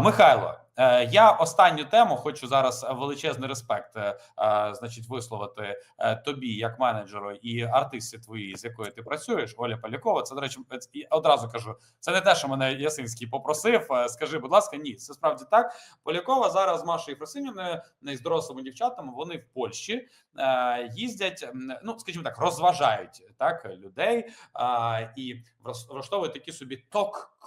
Михайло, я останню тему хочу зараз величезний респект, е, е, значить, висловити е, тобі як менеджеру і артисті твої, з якою ти працюєш, Оля Полякова. Це до речі, е, одразу кажу. Це не те, що мене Ясинський попросив. Е, Скажи, будь ласка, ні, це справді так. Полякова зараз з Машою Єфросинівною і з дорослими дівчатами. Вони в Польщі е, їздять. Ну скажімо так, розважають так людей е, і влаштовують такі собі ток-клуби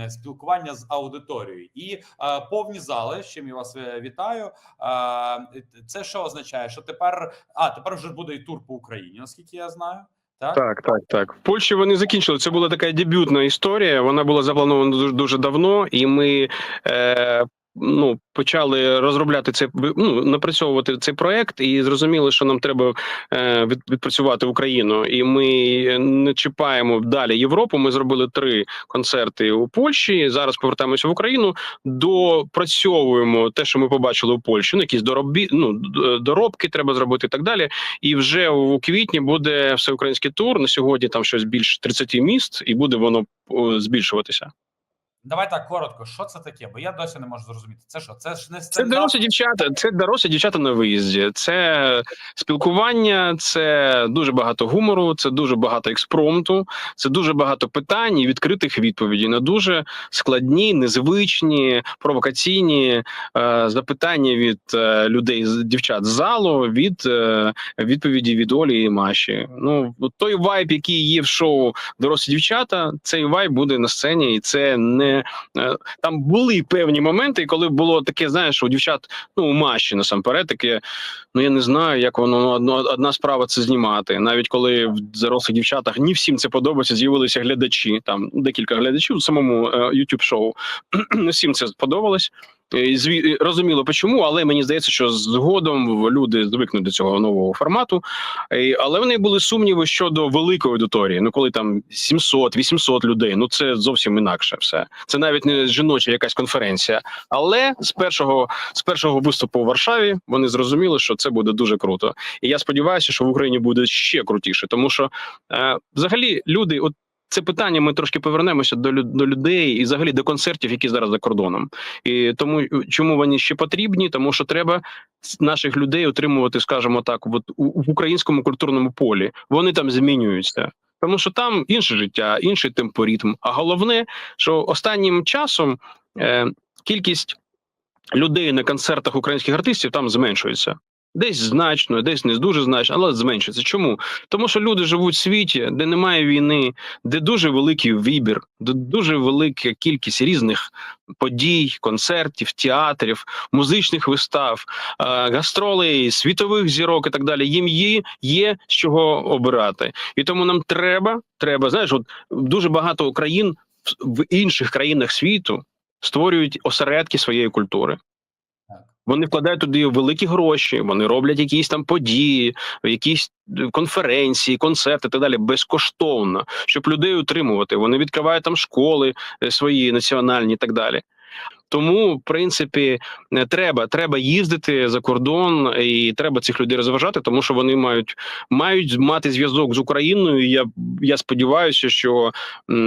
е, спілкування з аудиторією і повні зали. З чим вас е, вітаю. Це що означає? Що тепер а тепер вже буде і тур по Україні, наскільки я знаю. Так, Так, так, так. В Польщі вони закінчили. Це була така дебютна історія. Вона була запланована дуже дуже давно, і ми е, ну, почали розробляти це, ну, напрацьовувати цей проект, і зрозуміли, що нам треба е, відпрацювати Україну. І ми не чіпаємо далі Європу. Ми зробили три концерти у Польщі. Зараз повертаємося в Україну, допрацьовуємо те, що ми побачили у Польщі. Ну, якісь доробі, ну, доробки треба зробити і так далі. І вже у квітні буде всеукраїнський тур. На сьогодні там щось більше 30 міст, і буде воно збільшуватися. Давай так коротко. Що це таке? Бо я досі не можу зрозуміти. Це що? Це ж не Це дорослі дівчата. Це дорослі дівчата на виїзді. Це спілкування, це дуже багато гумору, це дуже багато експромту, це дуже багато питань і відкритих відповідей на дуже складні, незвичні, провокаційні е, запитання від е, людей з дівчат з залу, від е, відповіді від Олі і Маші. Ну той вайб, який є в шоу дорослі дівчата, цей вайб буде на сцені, і це не там були певні моменти, коли було таке, знаєш, у дівчат, ну у Маші насамперед, таке, ну я не знаю, як воно ну, одна справа це знімати. Навіть коли в зарослих дівчатах не всім це подобається, з'явилися глядачі, там декілька глядачів у самому е, youtube шоу не всім це сподобалось. І зві- розуміло, чому, але мені здається, що згодом люди звикнуть до цього нового формату. Але вони були сумніви щодо великої аудиторії. Ну, коли там 700-800 людей, ну це зовсім інакше все. Це навіть не жіноча якась конференція. Але з першого з першого виступу в Варшаві вони зрозуміли, що це буде дуже круто. І я сподіваюся, що в Україні буде ще крутіше, тому що е, взагалі люди, от. Це питання. Ми трошки повернемося до до людей і взагалі до концертів, які зараз за кордоном. І тому чому вони ще потрібні? Тому що треба наших людей отримувати, скажімо так, от в українському культурному полі. Вони там змінюються. Тому що там інше життя, інший темпоритм. А головне, що останнім часом е, кількість людей на концертах українських артистів там зменшується. Десь значно, десь не дуже значно, але зменшується. Чому? Тому що люди живуть в світі, де немає війни, де дуже великий вибір, де дуже велика кількість різних подій, концертів, театрів, музичних вистав, е, гастролей, світових зірок і так далі. Їм є, є з чого обирати. І тому нам треба, треба, знаєш, от дуже багато країн в інших країнах світу створюють осередки своєї культури. Вони вкладають туди великі гроші, вони роблять якісь там події, якісь е, конференції, концерти і так далі безкоштовно, щоб людей утримувати. Вони відкривають там школи е, свої національні і так далі. Тому, в принципі, не треба, треба їздити за кордон, і треба цих людей розважати, тому що вони мають мають мати зв'язок з Україною. І Я я сподіваюся, що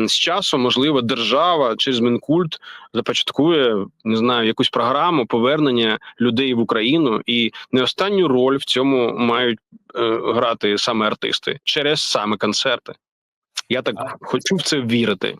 з часом можливо держава через Мінкульт започаткує не знаю якусь програму повернення людей в Україну, і не останню роль в цьому мають е, грати саме артисти через саме концерти. Я так хочу в це вірити.